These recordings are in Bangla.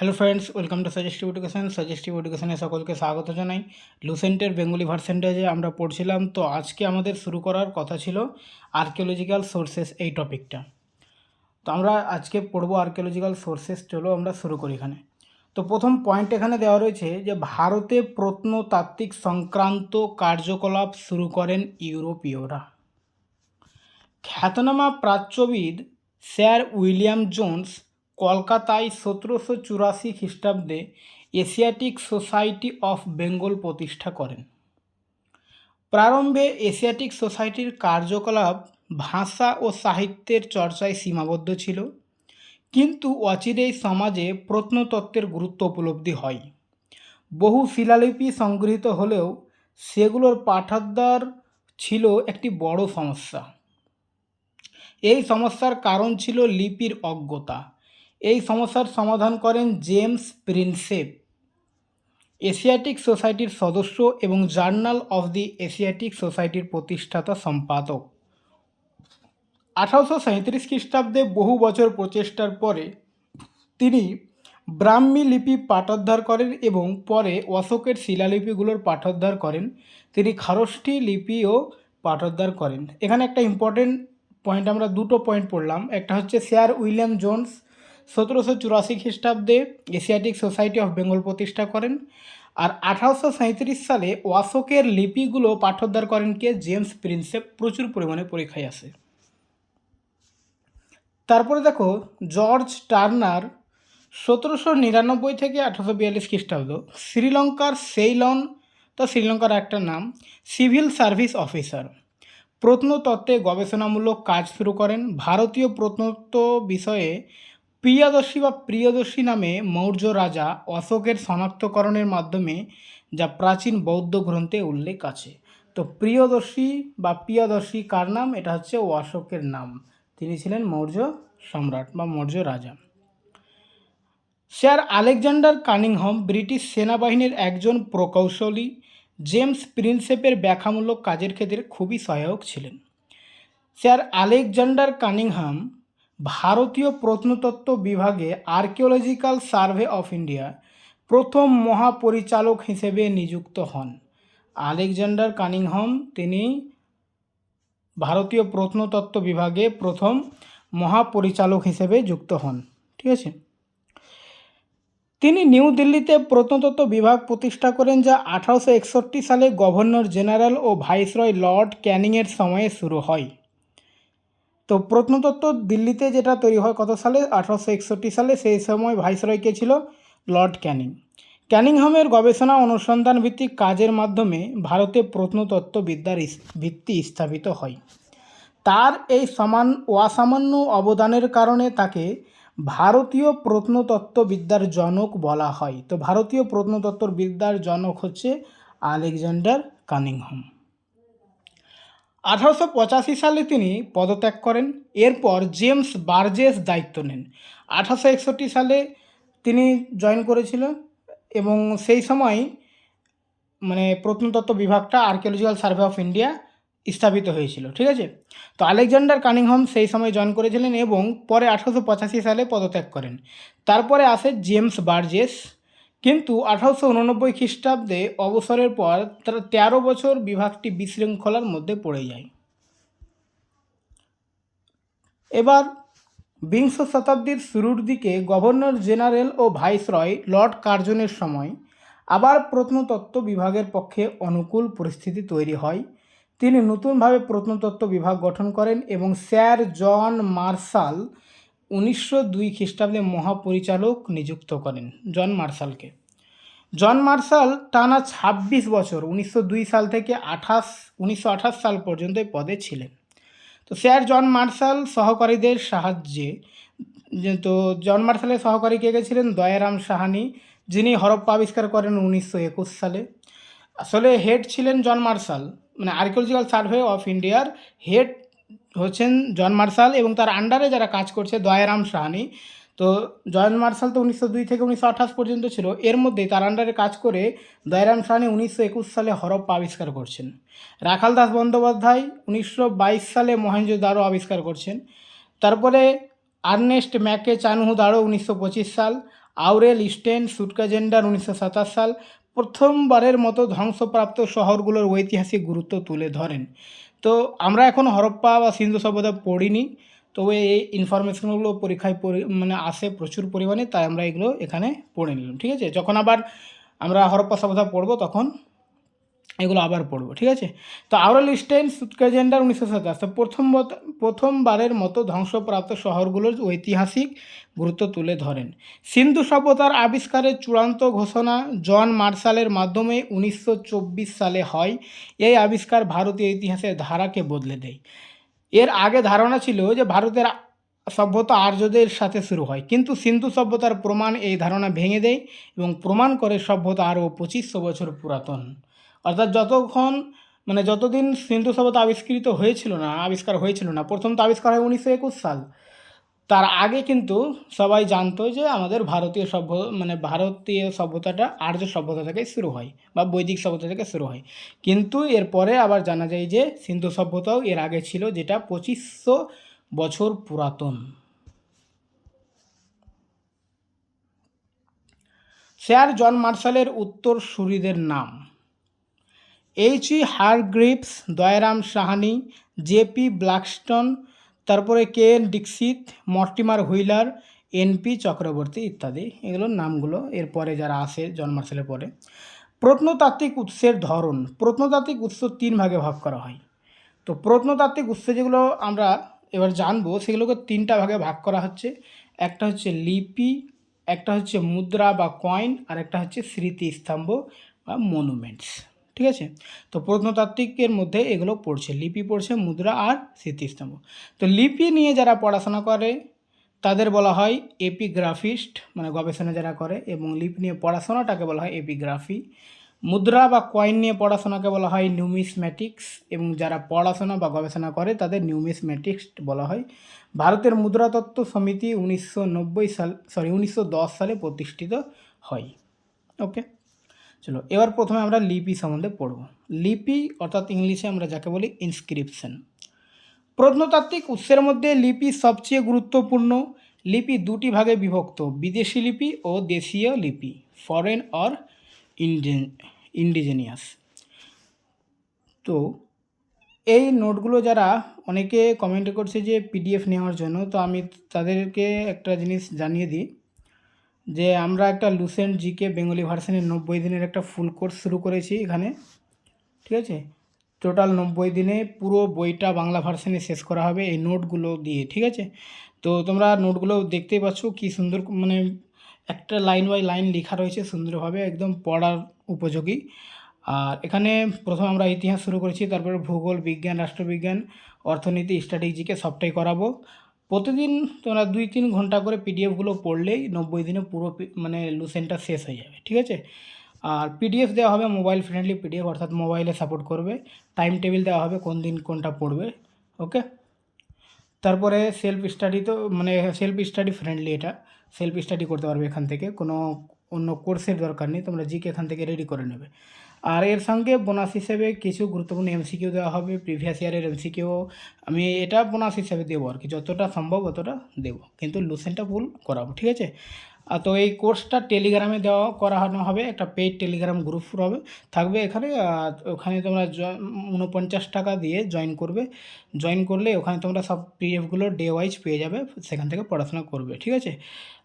Hello friends welcome to suggestive education suggestive এডুকেশনে সকলকে স্বাগত জানাই। লুসেন্টের বেঙ্গলি ভার্সেন্টেজে আমরা পড়ছিলাম, তো আজকে আমাদের শুরু করার কথা ছিল আর্কিওলজিক্যাল সোর্সেস এই টপিকটা তো আমরা আজকে পড়ব আর্কিওলজিক্যাল সোর্সেস চলো আমরা শুরু করি এখানে। তো প্রথম পয়েন্ট এখানে দেওয়া রয়েছে যে ভারতে প্রত্নতাত্ত্বিক সংক্রান্ত কার্যকলাপ শুরু করেন ইউরোপীয়রা। খ্যাতনামা প্রাচ্যবিদ স্যার উইলিয়াম জোন্স কলকাতায় সতেরোশো চুরাশি খ্রিস্টাব্দে এশিয়াটিক সোসাইটি অফ বেঙ্গল প্রতিষ্ঠা করেন। প্রারম্ভে এশিয়াটিক সোসাইটির কার্যকলাপ ভাষা ও সাহিত্যের চর্চায় সীমাবদ্ধ ছিল, কিন্তু অচিরেই সমাজে প্রত্নতত্ত্বের গুরুত্ব উপলব্ধি হয়। বহু শিলালিপি সংগৃহীত হলেও সেগুলোর পাঠাদ্দার ছিল একটি বড় সমস্যা। এই সমস্যার কারণ ছিল লিপির অজ্ঞতা। এই সমস্যার সমাধান করেন জেমস প্রিন্সেপ, এশিয়াটিক সোসাইটির সদস্য এবং জার্নাল অফ দি এশিয়াটিক সোসাইটির প্রতিষ্ঠাতা সম্পাদক। আঠারোশো সাঁত্রিশ খ্রিস্টাব্দে বহু বছর প্রচেষ্টার পরে তিনি ব্রাহ্মী লিপি পাঠোদ্ধার করেন এবং পরে অশোকের শিলালিপিগুলোর পাঠোদ্ধার করেন। তিনি খারষ্ঠী লিপিও পাঠোদ্ধার করেন। এখানে একটা ইম্পর্টেন্ট পয়েন্ট আমরা দুটো পয়েন্ট পড়লাম। একটা হচ্ছে স্যার উইলিয়াম জোন্স সতেরোশো চুরাশি খ্রিস্টাব্দে এশিয়াটিক সোসাইটি অফ বেঙ্গল প্রতিষ্ঠা করেন। আর আঠারোশো সালে অশোকের লিপিগুলো পাঠোদ্ধার করেন কে? জেমস প্রিন্সেপ প্রচুর পরিমাণে পরীক্ষায় আসে তারপরে দেখো, জর্জ টার্নার সতেরোশো নিরানব্বই থেকে আঠারোশো বিয়াল্লিশ খ্রিস্টাব্দ। শ্রীলঙ্কার সেইলন, তো শ্রীলঙ্কার একটা নাম, সিভিল সার্ভিস অফিসার। প্রত্নতত্ত্বে গবেষণামূলক কাজ শুরু করেন। ভারতীয় প্রত্নতত্ত্ব বিষয়ে প্রিয়দর্শী বা প্রিয়দশী নামে মৌর্য রাজা অশোকের শনাক্তকরণের মাধ্যমে যা প্রাচীন বৌদ্ধ গ্রন্থে উল্লেখ আছে। তো প্রিয়দর্শী বা প্রিয়দর্শী কার নাম? এটা হচ্ছে ও অশোকের নাম। তিনি ছিলেন মৌর্য সম্রাট বা মৌর্য রাজা। স্যার আলেকজান্ডার কানিংহম ব্রিটিশ সেনাবাহিনীর একজন প্রকৌশলী জেমস প্রিন্সেপের ব্যাখ্যামূলক কাজের ক্ষেত্রে খুবই সহায়ক ছিলেন। স্যার আলেকজান্ডার কানিংহাম ভারতীয় প্রত্নতত্ত্ব বিভাগে আর্কিওলজিক্যাল সার্ভে অফ ইন্ডিয়া প্রথম মহাপরিচালক হিসেবে নিযুক্ত হন। আলেকজান্ডার কানিংহম, তিনি ভারতীয় প্রত্নতত্ত্ব বিভাগে প্রথম মহাপরিচালক হিসেবে যুক্ত হন। ঠিক আছে? তিনি নিউ দিল্লিতে প্রত্নতত্ত্ব বিভাগ প্রতিষ্ঠা করেন, যা আঠারোশো একষট্টি সালে গভর্নর জেনারেল ও ভাইসরয় লর্ড ক্যানিংয়ের সময়ে শুরু হয়। তো প্রত্নতত্ত্ব দিল্লিতে যেটা তৈরি হয় কত সালে? আঠারোশো একষট্টি সালে সেই সময় ভাইসরয় কে ছিল লর্ড ক্যানিং। ক্যানিংহামের গবেষণা অনুসন্ধান ভিত্তিক কাজের মাধ্যমে ভারতে প্রত্নতত্ত্ববিদ্যার ভিত্তি স্থাপিত হয়। তার এই সমান, অসামান্য অবদানের কারণে তাকে ভারতীয় প্রত্নতত্ত্ববিদ্যার জনক বলা হয়। তো ভারতীয় প্রত্নতত্ত্ববিদ্যার জনক হচ্ছে আলেকজান্ডার কানিংহাম। আঠারোশো পঁচাশি সালে তিনি পদত্যাগ করেন, এরপর জেমস বার্জেস দায়িত্ব নেন। আঠারোশো একষট্টি সালে তিনি জয়েন করেছিল এবং সেই সময় মানে প্রত্নতত্ত্ব বিভাগটা আর্কিওলজিক্যাল সার্ভে অফ ইন্ডিয়া স্থাপিত হয়েছিল, ঠিক আছে? তো আলেকজান্ডার কানিংহাম সেই সময় জয়েন করেছিলেন এবং পরে আঠারোশো পঁচাশি সালে পদত্যাগ করেন। তারপরে আসে জেমস বার্জেস কিন্তু আঠারোশো উননব্বই খ্রিস্টাব্দে অবসরের পর তার তেরো বছর বিভাগটি বিশৃঙ্খলার মধ্যে পড়ে যায়। এবার বিংশ শতাব্দীর শুরুর দিকে গভর্নর জেনারেল ও ভাইসরয় লর্ড কার্জনের সময় আবার প্রত্নতত্ত্ব বিভাগের পক্ষে অনুকূল পরিস্থিতি তৈরি হয়। তিনি নতুনভাবে প্রত্নতত্ত্ব বিভাগ গঠন করেন এবং স্যার জন মার্শাল উনিশশো দুই খ্রিস্টাব্দে মহাপরিচালক নিযুক্ত করেন জন মার্শালকে। জন মার্শাল টানা ছাব্বিশ বছর উনিশশো দুই সাল থেকে আঠাশ, উনিশশো আঠাশ সাল পর্যন্ত এই পদে ছিলেন। তো স্যার, জন মার্শাল সহকারীদের সাহায্যে তো জন মার্শালের সহকারী কে গেছিলেন দয়ারাম সাহানি, যিনি হরপ্পা আবিষ্কার করেন উনিশশো একুশ সালে। আসলে হেড ছিলেন জন মার্শাল মানে আর্কিওলজিক্যাল সার্ভে অফ ইন্ডিয়ার হেড হচ্ছেন জন মার্শাল এবং তার আন্ডারে যারা কাজ করছে দয়ারাম সাহানি। তো জন মার্শাল তো উনিশশো দুই থেকে উনিশশো আঠাশ পর্যন্ত ছিল। এর মধ্যে তার আন্ডারে কাজ করে দয়ারাম সাহানি উনিশশো একুশ সালে হরপ্পা আবিষ্কার করছেন। রাখাল দাস বন্দ্যোপাধ্যায় উনিশশো বাইশ সালে মহেঞ্জোদারো আবিষ্কার করছেন। তারপরে আর্নেস্ট ম্যাকে চানহু দাঁড়ো উনিশশো পঁচিশ সাল। আউরেল স্টেন সুটকাজেন্ডার উনিশশো সাতাশ সাল। প্রথমবারের মতো ধ্বংসপ্রাপ্ত শহরগুলোর ঐতিহাসিক গুরুত্ব তুলে ধরেন। তো আমরা এখন হরপ্পা বা সিন্ধু সভ্যতা পড়িনি তবে এই ইনফরমেশনগুলো পরীক্ষায় পরি- মানে আসে প্রচুর পরিমাণে, তাই আমরা এগুলো এখানে পড়ে নিলাম, ঠিক আছে? যখন আবার আমরা হরপ্পা সভ্যতা পড়ব, তখন এগুলো আবার পড়ব, ঠিক আছে? তো আউরাল স্টেন সুৎকাজেন্ডার উনিশশো সাতাশ। প্রথম প্রথমবারের মতো ধ্বংসপ্রাপ্ত শহরগুলোর ঐতিহাসিক গুরুত্ব তুলে ধরেন। সিন্ধু সভ্যতার আবিষ্কারের চূড়ান্ত ঘোষণা জন মার্শালের মাধ্যমে উনিশশো চব্বিশ সালে হয়। এই আবিষ্কার ভারতীয় ইতিহাসের ধারাকে বদলে দেয়। এর আগে ধারণা ছিল যে ভারতের সভ্যতা আর্যদের সাথে শুরু হয়, কিন্তু সিন্ধু সভ্যতার প্রমাণ এই ধারণা ভেঙে দেয় এবং প্রমাণ করে সভ্যতা আরও পঁচিশশো বছর পুরাতন। অর্থাৎ যতক্ষণ মানে যতদিন সিন্ধু সভ্যতা আবিষ্কৃত হয়েছিল না, আবিষ্কার হয়েছিল না, প্রথম তো আবিষ্কার হয় উনিশশো একুশ সাল। তার আগে কিন্তু সবাই জানতো যে আমাদের ভারতীয় সভ্য মানে ভারতীয় সভ্যতাটা আর্য সভ্যতা থেকে শুরু হয় বা বৈদিক সভ্যতা থেকে শুরু হয়। কিন্তু এরপরে আবার জানা যায় যে সিন্ধু সভ্যতাও এর আগে ছিল, যেটা পঁচিশশো বছর পুরাতন। স্যার জন মার্শালের উত্তরসূরিদের নাম। H E Hargreaves Dayaram Sahni JP Blakiston তারপরে K N Dikshit Mortimer Wheeler NP Chakravarti ইত্যাদি। এগুলোর নামগুলো এরপরে যারা আসে জন মার্শালের পরে। প্রত্নতাত্ত্বিক উৎসের ধরন। প্রত্নতাত্ত্বিক উৎস তিন ভাগে ভাগ করা হয়। তো প্রত্নতাত্ত্বিক উৎস যেগুলো আমরা এবার জানব, সেগুলোকে তিনটা ভাগে ভাগ করা হচ্ছে। একটা হচ্ছে লিপি, একটা হচ্ছে মুদ্রা বা কয়েন, আর একটা হচ্ছে স্মৃতিস্তম্ভ বা মনুমেন্টস। ঠিক আছে? তো প্রত্নতাত্ত্বিকের মধ্যে এগুলো পড়ছে। লিপি পড়ছে মুদ্রা আর স্মৃতিস্তম্ভ। তো লিপি নিয়ে যারা পড়াশোনা করে, তাদের বলা হয় এপিগ্রাফিস্ট মানে গবেষণা যারা করে, এবং লিপি নিয়ে পড়াশোনাটাকে বলা হয় এপিগ্রাফি। মুদ্রা বা কয়েন নিয়ে পড়াশোনাকে বলা হয় নিউমিসম্যাটিক্স এবং যারা পড়াশোনা বা গবেষণা করে, তাদের নিউমিসম্যাটিক্স বলা হয়। ভারতের মুদ্রাতত্ত্ব সমিতি উনিশশো নব্বই সাল সরি উনিশশো দশ সালে প্রতিষ্ঠিত হয়। ওকে চলো, এবার প্রথমে আমরা লিপি সম্বন্ধে পড়ব। লিপি অর্থাৎ ইংলিশে আমরা যাকে বলি ইনস্ক্রিপশন প্রত্নতাত্ত্বিক উৎসের মধ্যে লিপি সবচেয়ে গুরুত্বপূর্ণ। লিপি দুটি ভাগে বিভক্ত, বিদেশি লিপি ও দেশীয় লিপি ফরেন অর ইন্ডিজেন ইন্ডিজেনিয়াস তো, এই নোটগুলো যারা অনেকে কমেন্ট করছে যে পিডিএফ নেওয়ার জন্য, তো আমি তাদেরকে একটা জিনিস জানিয়ে দিই। যে আমরা একটা লুসেন্ট জিকে বেঙ্গলি ভার্সনের নব্বই দিনের একটা ফুল কোর্স শুরু করেছি এখানে, ঠিক আছে? টোটাল নব্বই দিনে পুরো বইটা বাংলা ভার্সনে শেষ করা হবে এই নোটগুলো দিয়ে, ঠিক আছে? তো তোমরা নোটগুলো দেখতেই পাচ্ছ কি সুন্দর মানে একটা লাইন বাই লাইন লেখা রয়েছে সুন্দরভাবে, একদম পড়ার উপযোগী। আর এখানে প্রথম আমরা ইতিহাস শুরু করেছি, তারপরে ভূগোল, বিজ্ঞান, রাষ্ট্রবিজ্ঞান, অর্থনীতি স্ট্র্যাটেজিকে সবটাই করাবো। প্রতিদিন তোমরা দুই তিন ঘণ্টা করে পিডিএফগুলো পড়লেই নব্বই দিনে পুরো মানে লুসেনটা শেষ হয়ে যাবে, ঠিক আছে? আর পিডিএফ দেওয়া হবে মোবাইল ফ্রেন্ডলি পিডিএফ অর্থাৎ মোবাইলে সাপোর্ট করবে। টাইম টেবিল দেওয়া হবে কোন দিন কোনটা পড়বে ওকে তারপরে সেলফ স্টাডি তো মানে সেলফ স্টাডি ফ্রেন্ডলি এটা। সেলফ স্টাডি করতে পারবে এখান থেকে, কোনো অন্য কোর্সের দরকার নেই, তোমরা জিকে এখান থেকে রেডি করে নেবে। আর এর সঙ্গে বোনাস হিসেবে কিছু গুরুত্বপূর্ণ এমসিকিউ দেওয়া হবে। প্রিভিয়াস ইয়ারের এমসিকিউ আমি এটা বোনাস হিসেবে দেবো আর কি। যতটা সম্ভব অতটা দেবো। কিন্তু লুসেনটা ফুল করাবো, ঠিক আছে? তো এই কোর্সটা টেলিগ্রামে দেওয়া, করানো হবে। একটা পেইড টেলিগ্রাম গ্রুপ হবে। থাকবে এখানে ওখানে তোমরা উনপঞ্চাশ টাকা দিয়ে জয়েন করবে। জয়েন করলে ওখানে তোমরা সব পিডিএফগুলো ডে ওয়াইজ পেয়ে যাবে। সেখান থেকে পড়াশোনা করবে, ঠিক আছে?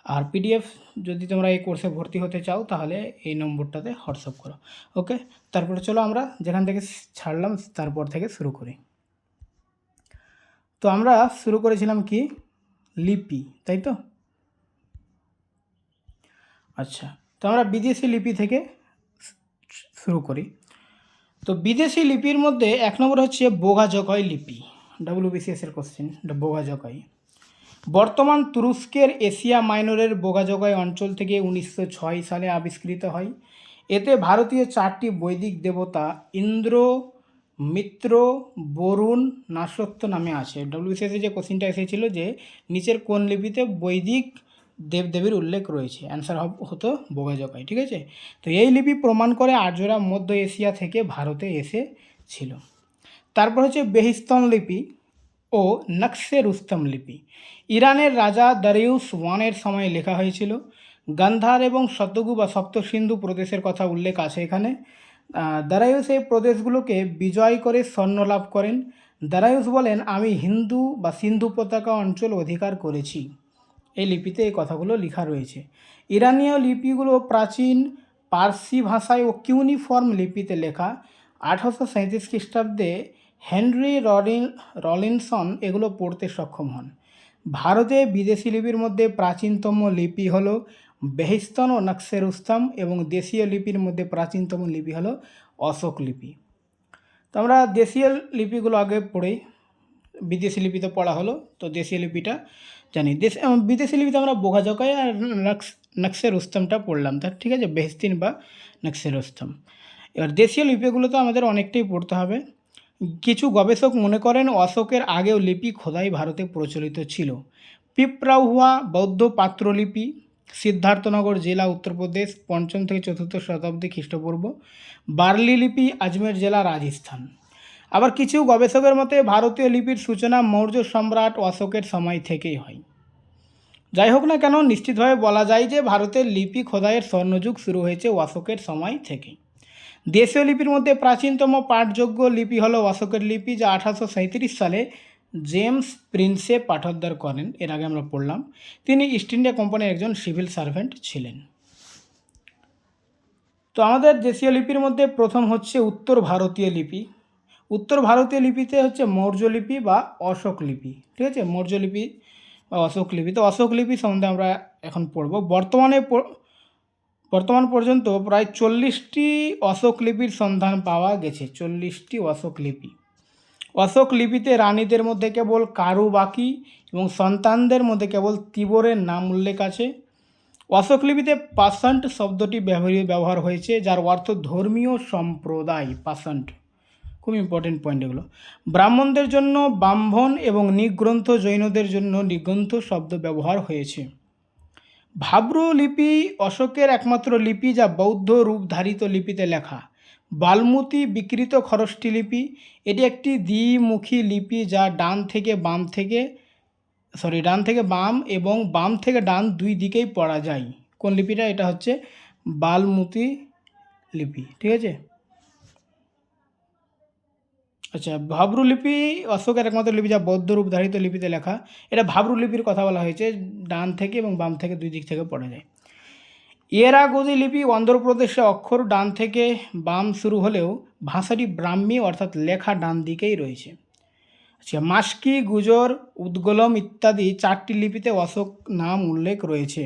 আর পিডিএফ যদি তোমরা এই কোর্সে ভর্তি হতে চাও, তাহলে এই নম্বরটাতে হোয়াটসঅ্যাপ করো। ওকে? তারপরে চলো আমরা যেখান থেকে ছাড়লাম, তারপর থেকে শুরু করি। তো আমরা শুরু করেছিলাম কি? লিপি, তাই তো? আচ্ছা তো আমরা বিদেশি লিপি থেকে শুরু করি। তো বিদেশি লিপির মধ্যে এক নম্বর হচ্ছে বোগাজকয় লিপি ডাব্লিউবিসিএস এর কোশ্চেন বোগাজকয় বর্তমান তুরস্কের এশিয়া মাইনরের বোগাজকয় অঞ্চল থেকে উনিশশো ছয় সালে আবিষ্কৃত হয়। এতে ভারতীয় চারটি বৈদিক দেবতা ইন্দ্র, মিত্র, বরুণ নাসত্ব নামে আছে। ডব্লিউবিসিএসে যে কোশ্চিনটা এসেছিল যে, নিচের কোন লিপিতে বৈদিক দেবদেবীর উল্লেখ রয়েছে? অ্যান্সার হতো বোগাজকাই ঠিক আছে? তো এই লিপি প্রমাণ করে আর্যরা মধ্য এশিয়া থেকে ভারতে এসেছিল। তারপর হচ্ছে বেহিস্তন লিপি। ও নকশে রুস্তম লিপি। ইরানের রাজা দারিউস ওয়ানের সময় লেখা হয়েছিল, গান্ধার এবং শতগু বা সপ্ত সিন্ধু প্রদেশের কথা উল্লেখ আছে এখানে। দারায়ুস এই প্রদেশগুলোকে বিজয় করে স্বর্ণ লাভ করেন। দারায়ুস বলেন, আমি হিন্দু বা সিন্ধু পতাকা অঞ্চল অধিকার করেছি। এই লিপিতে এই কথাগুলো লেখা রয়েছে। ইরানীয় লিপিগুলো প্রাচীন পার্সি ভাষায় ও কিউনিফর্ম লিপিতে লেখা। আঠারোশো সাঁত্রিশ খ্রিস্টাব্দে হেনরি রলিন, রলিনসন এগুলো পড়তে সক্ষম হন। ভারতে বিদেশি লিপির মধ্যে প্রাচীনতম লিপি হলো বেহিস্তন ও নকশের উস্তম এবং দেশীয় লিপির মধ্যে প্রাচীনতম লিপি হলো অশোক লিপি। তো আমরা দেশীয় লিপিগুলো আগে পড়ি। বিদেশি লিপিতে পড়া হলো, তো দেশীয় লিপিটা জানি। দেশ বিদেশি লিপিতে আমরা বোঝাজকায় আর নকশ নকশে উস্তমটা পড়লাম। তার ঠিক আছে, বেহস্তিন বা নকশে উস্তম এবার দেশীয় লিপিগুলো তো আমাদের অনেকটাই পড়তে হবে। কিছু গবেষক মনে করেন অশোকের আগেও লিপি খোদাই ভারতে প্রচলিত ছিল। পিপরাউহুয়া বৌদ্ধ পাত্রলিপি, সিদ্ধার্থনগর জেলা উত্তরপ্রদেশ, পঞ্চম থেকে চতুর্থ শতাব্দী খ্রিস্টপূর্ব, বার্লি লিপি আজমের জেলা রাজস্থান। আবার কিছু গবেষকের মতে, ভারতীয় লিপির সূচনা মৌর্য সম্রাট অশোকের সময় থেকেই হয়। যাই হোক না কেন, নিশ্চিতভাবে বলা যায় যে ভারতের লিপি খোদাইয়ের স্বর্ণযুগ শুরু হয়েছে অশোকের সময় থেকেই। দেশীয় লিপির মধ্যে প্রাচীনতম পাঠযোগ্য লিপি হলো অশোকের লিপি, যা আঠারোশো সালে জেমস প্রিন্সে পাঠোদ্ধার করেন। এর আগে আমরা পড়লাম, তিনি ইস্ট ইন্ডিয়া কোম্পানির একজন সিভিল সার্ভেন্ট ছিলেন। তো আমাদের দেশীয় লিপির মধ্যে প্রথম হচ্ছে উত্তর ভারতীয় লিপি। উত্তর ভারতীয় লিপিতে হচ্ছে মৌর্য লিপি বা অশোক লিপি, ঠিক আছে? মৌর্য লিপি বা অশোক লিপি। তো অশোক লিপি সম্বন্ধে আমরা এখন পড়ব। বর্তমানে বর্তমান পর্যন্ত প্রায় চল্লিশটি অশোক লিপির সন্ধান পাওয়া গেছে, চল্লিশটি অশোক লিপি অশোক লিপিতে রানীদের মধ্যে কেবল কারু বাকি এবং সন্তানদের মধ্যে কেবল তিবরের নাম উল্লেখ আছে। অশোক লিপিতে পাসান্ট শব্দটি ব্যবহার হয়েছে, যার অর্থ ধর্মীয় সম্প্রদায় পাসান্ট খুব ইম্পর্টেন্ট পয়েন্ট এগুলো। ব্রাহ্মণদের জন্য ব্রাহ্মণ এবং নিগ্রন্থ জৈনদের জন্য নিগ্রন্থ শব্দ ব্যবহার হয়েছে। ভাব্রু লিপি অশোকের একমাত্র লিপি যা বৌদ্ধ রূপধারিত লিপিতে লেখা। বালমুতি বিকৃত খরষ্টি লিপি। এটি একটি দ্বিমুখী লিপি যা ডান থেকে বাম থেকে সরি ডান থেকে বাম এবং বাম থেকে ডান দুই দিকেই পড়া যায়। কোন লিপিটা? এটা হচ্ছে বালমুতি লিপি, ঠিক আছে? আচ্ছা ভাবরু লিপি অশোকের একমাত্র লিপি যা বৌদ্ধ রূপ ধারিত লিপিতে লেখা, এটা ভাবরু লিপির কথা বলা হয়েছে, ডান থেকে এবং বাম থেকে দুই দিক থেকে পড়া যায়। ইয়েরাগদি লিপি অন্ধ্রপ্রদেশে অক্ষর ডান থেকে বাম শুরু হলেও ভাষাটি ব্রাহ্মী, অর্থাৎ লেখা ডান দিকেই রয়েছে। আচ্ছা মাস্কি, গুজর, উদ্গলম ইত্যাদি চারটি লিপিতে অশোক নাম উল্লেখ রয়েছে।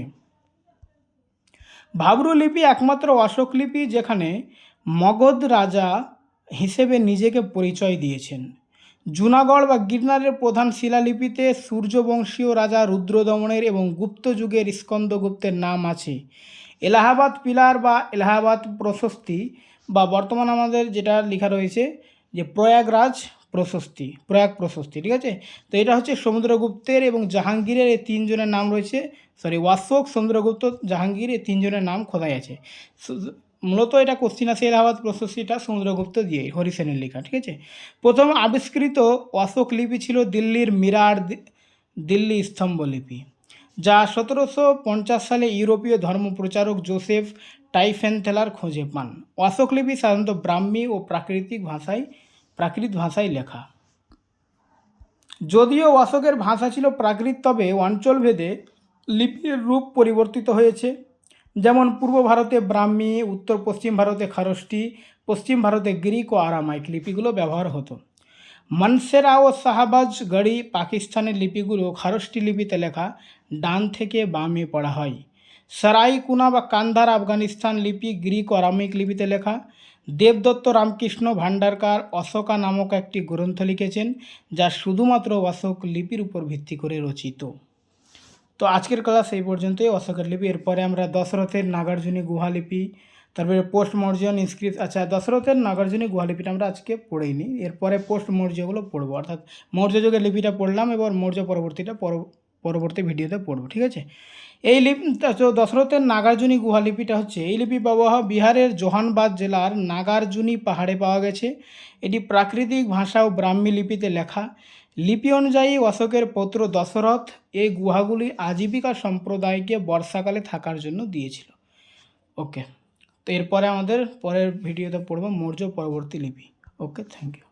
ভাবরু লিপি একমাত্র অশোক লিপি যেখানে মগধ রাজা হিসেবে নিজেকে পরিচয় দিয়েছেন। জুনাগড় বা গিরনারের প্রধান শিলালিপিতে সূর্যবংশীয় রাজা রুদ্রদমনের এবং গুপ্ত যুগের স্কন্দগুপ্তের নাম আছে। এলাহাবাদ পিলার বা এলাহাবাদ প্রশস্তি বা বর্তমান আমাদের যেটা লেখা রয়েছে যে প্রয়াগরাজ প্রশস্তি, প্রয়াগ প্রশস্তি, ঠিক আছে? তো এটা হচ্ছে সমুদ্রগুপ্তের এবং জাহাঙ্গীরের এই তিনজনের নাম রয়েছে। সরি অশোক সমুদ্রগুপ্ত জাহাঙ্গীর এই তিনজনের নাম খোদাই আছে। মূলত এটা কোশ্চিন আছে এলাহাবাদ প্রশস্তিটা সমুদ্রগুপ্ত দিয়ে হরিসেনের লেখা, ঠিক আছে? প্রথম আবিষ্কৃত অশোক লিপি ছিল দিল্লির মিরার দিল্লি স্তম্ভ লিপি যা সতেরোশো পঞ্চাশ সালে ইউরোপীয় ধর্মপ্রচারক জোসেফ টাইফেনথেলার খোঁজে পান। অশোক লিপি সাধারণত ব্রাহ্মী ও প্রাকৃতিক ভাষায়, প্রাকৃত ভাষায় লেখা। যদিও অশোকের ভাষা ছিল প্রাকৃত, তবে অঞ্চলভেদে লিপির রূপ পরিবর্তিত হয়েছে। যেমন পূর্ব ভারতে ব্রাহ্মী, উত্তর পশ্চিম ভারতে খারষ্টি, পশ্চিম ভারতে গ্রিক ও আরামাইক লিপিগুলো ব্যবহার হতো। মনসেরা ও শাহবাজ গড়ি পাকিস্তানের লিপিগুলো খারষ্টি লিপিতে লেখা ডান থেকে বামে পড়া হয়। সারাইকুনা বা কান্দার আফগানিস্তান লিপি গ্রিক ও আরামিক লিপিতে লেখা। দেবদত্ত রামকৃষ্ণ ভান্ডারকার অশোকা নামক একটি গ্রন্থ লিখেছেন, যা শুধুমাত্র অশোক লিপির উপর ভিত্তি করে রচিত। তো আজকের ক্লাস এই পর্যন্তই। অশোকের লিপি, এরপরে আমরা দশরথের নাগার্জুনী গুহা লিপি তারপরে পোস্ট মৌর্যন ইনস্ক্রিপ আচ্ছা দশরথের নাগার্জুনী গুহা লিপিটা আমরা আজকে পড়েই নিই। এরপরে পোস্ট মৌর্যগুলো পড়ব, অর্থাৎ মৌর্য যুগের লিপিটা পড়লাম, এবার মৌর্য পরবর্তীটা পর- পরবর্তী ভিডিওতে পড়ব, ঠিক আছে? এই লিপি, তো দশরথের নাগার্জুনী গুহা লিপিটা হচ্ছে, এই লিপি ব্যবহার বিহারের জোহানবাদ জেলার নাগার্জুনী পাহাড়ে পাওয়া গেছে। এটি প্রাকৃতিক ভাষা ও ব্রাহ্মী লিপিতে লেখা। লিপি অনুযায়ী অশোকের পুত্র দশরথ এই গুহাগুলি আজীবিকা সম্প্রদায়কে বর্ষাকালে থাকার জন্য দিয়েছিল। ওকে তো এরপরে আমাদের পরের ভিডিওতে পড়ব মৌর্য পরবর্তী লিপি। Okay thank you